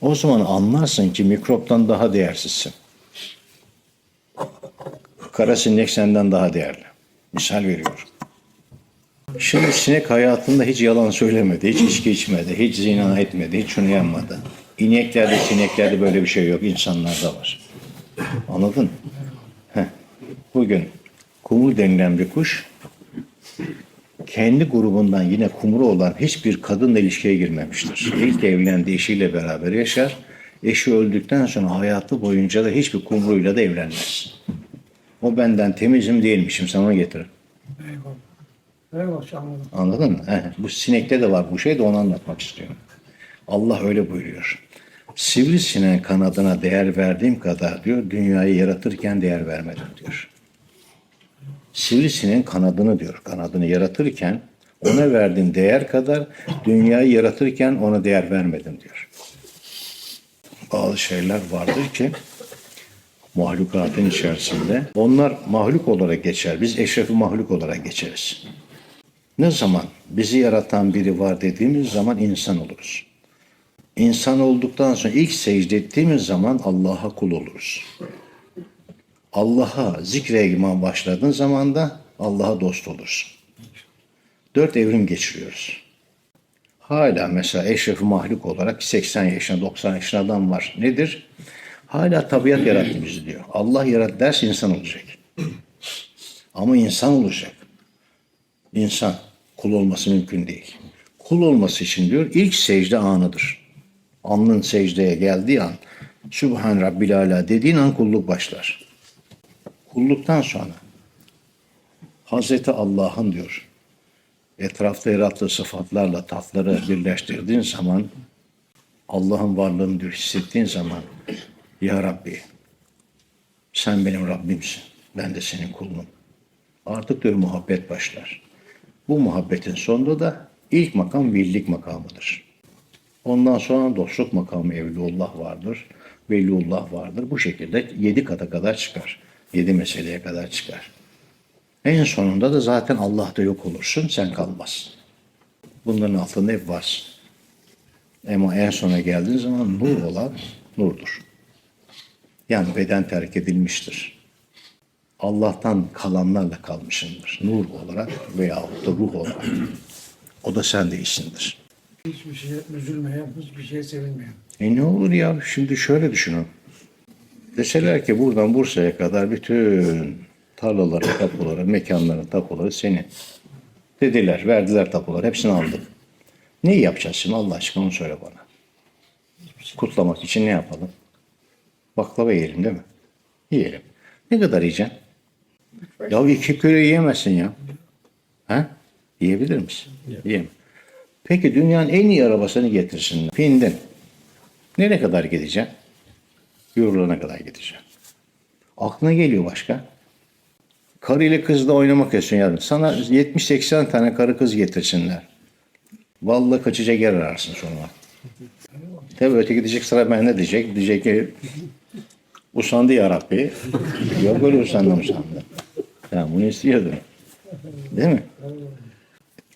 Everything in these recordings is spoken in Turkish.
O zaman anlarsın ki mikroptan daha değersizsin. Kara sinek senden daha değerli. Misal veriyorum. Şimdi sinek hayatında hiç yalan söylemedi, hiç içki içmedi, hiç zina etmedi, hiç şunu yapmadı. İneklerde, sineklerde böyle bir şey yok, insanlarda var. Anladın? Heh. Bugün kumru denilen bir kuş kendi grubundan yine kumru olan hiçbir kadınla ilişkiye girmemiştir. İlk evlendiği eşiyle beraber yaşar. Eşi öldükten sonra hayatı boyunca da hiçbir kumruyla da evlenmez. O benden temizim değilmişim sana onu getirin. Eyvallah. Eyvallah anladım. Anladın mı? He, bu sinekte de var bu şey de onu anlatmak istiyorum. Allah öyle buyuruyor. Sivrisineğin kanadına değer verdiğim kadar diyor dünyayı yaratırken değer vermedim diyor. Sivrisineğin kanadını diyor. Kanadını yaratırken ona verdiğim değer kadar dünyayı yaratırken ona değer vermedim diyor. Bazı şeyler vardır ki mahlukatın içerisinde onlar mahluk olarak geçer. Biz eşrefi mahluk olarak geçeriz. Ne zaman bizi yaratan biri var dediğimiz zaman insan oluruz. İnsan olduktan sonra ilk secde ettiğimiz zaman Allah'a kul oluruz. Allah'a zikre iman başladığın zaman da Allah'a dost olursun. Dört evrim geçiriyoruz. Hala mesela eşrefi mahluk olarak 80 yaşında 90 yaşında adam var. Nedir? Hala tabiat yarattı bizi diyor. Allah yarattı derse insan olacak. Ama insan olacak. İnsan kul olması mümkün değil. Kul olması için diyor ilk secde anıdır. Alnın secdeye geldiği an Sübhan Rabbil Ala dediğin an kulluk başlar. Kulluktan sonra Hazreti Allah'ın diyor etrafta yarattığı sıfatlarla tatları birleştirdiğin zaman Allah'ın varlığını diyor hissettiğin zaman Ya Rabbi sen benim Rabbimsin. Ben de senin kulunum. Artık diyor muhabbet başlar. Bu muhabbetin sonunda da ilk makam birlik makamıdır. Ondan sonra dostluk makamı evliullah vardır. Veliullah vardır. Bu şekilde yedi kata kadar çıkar. Yedi meseleye kadar çıkar. En sonunda da zaten Allah'ta yok olursun, sen kalmazsın. Bunların altında hep varsın. Ama en sona geldiğin zaman nur olan nurdur. Yani beden terk edilmiştir. Allah'tan kalanlarla kalmışındır. Nur olarak veyahut da ruh olarak. O da sen değilsindir. Hiçbir şeye üzülmeyen, hiçbir şeye sevinmeyen. E ne olur ya şimdi şöyle düşünün. Deseler ki buradan Bursa'ya kadar bütün tarlaları, tapuları, mekanların tapuları senin. Dediler, verdiler tapuları, hepsini aldık. Ne yapacağız şimdi Allah aşkına onu söyle bana. Kutlamak için ne yapalım? Baklava yiyelim değil mi? Yiyelim. Ne kadar yiyeceksin? Ya iki kere yiyemezsin ya. Ha? Yiyebilir misin? Yiyemem. Peki dünyanın en iyi arabasını getirsinler. Pindin. Nereye kadar gideceksin? Yurulana kadar gideceksin. Aklına geliyor başka. Karıyla kızla oynamak istiyorsun yarın. Sana 70-80 tane karı kız getirsinler. Vallahi kaçacak yer ararsın sonra. Tabii öteki diyecek sıra bende diyecek. Diyecek ki usandı ya Rabbi. Yok öyle usandı usandı. Ya bunu istiyordum. Değil mi?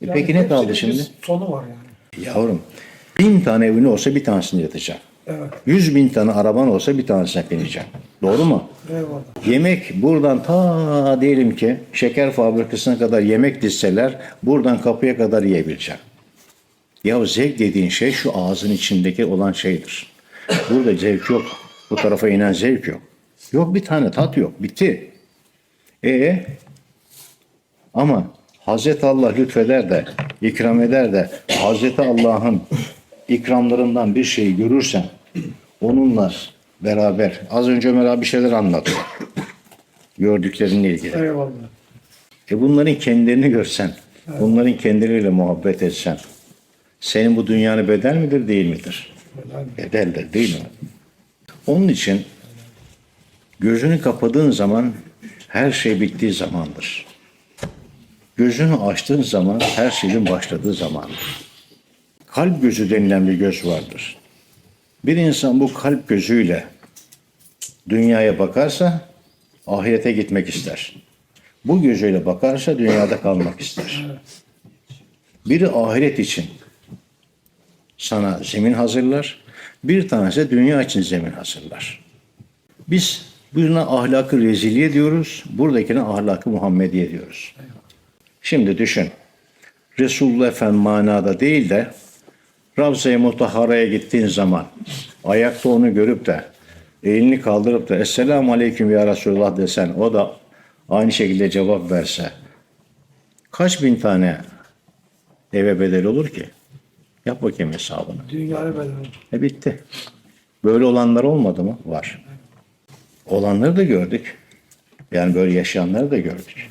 E peki ne kaldı şimdi? Sonu var yani. Yavrum bin tane evin olsa bir tanesini yatacaksın. Evet. Yüz bin tane araban olsa bir tanesine bineceksin. Doğru mu? Eyvallah. Yemek buradan ta diyelim ki şeker fabrikasına kadar yemek dizseler buradan kapıya kadar yiyebileceksin. Ya zevk dediğin şey şu ağzın içindeki olan şeydir. Burada zevk yok. Bu tarafa inen zevk yok. Yok bir tane tat yok. Bitti. E ama Hazreti Allah lütfeder de ikram eder de Hazreti Allah'ın ikramlarından bir şey görürsen onunla beraber az önce Ömer abi bir şeyler anlattı. Gördüklerinle ilgili. Eyvallah. E bunların kendilerini görsen, bunların kendileriyle muhabbet etsen, senin bu dünyanı bedel midir değil midir? Bedeldir değil mi? Onun için gözünü kapadığın zaman her şey bittiği zamandır. Gözünü açtığın zaman her şeyin başladığı zamandır. Kalp gözü denilen bir göz vardır. Bir insan bu kalp gözüyle dünyaya bakarsa ahirete gitmek ister. Bu gözüyle bakarsa dünyada kalmak ister. Biri ahiret için sana zemin hazırlar. Bir tanesi dünya için zemin hazırlar. Biz buna ahlakı reziliye diyoruz. Buradakine ahlakı Muhammediye diyoruz. Şimdi düşün. Resulullah Efendi manada değil de Ravza-i Mutahhara'ya gittiğin zaman ayakta onu görüp de elini kaldırıp da Esselamu Aleyküm ya Resulullah desen o da aynı şekilde cevap verse kaç bin tane eve bedel olur ki? Yap bakayım hesabını. Dünyaya bedel. E bitti. Böyle olanlar olmadı mı? Var. Olanları da gördük. Yani böyle yaşayanları da gördük.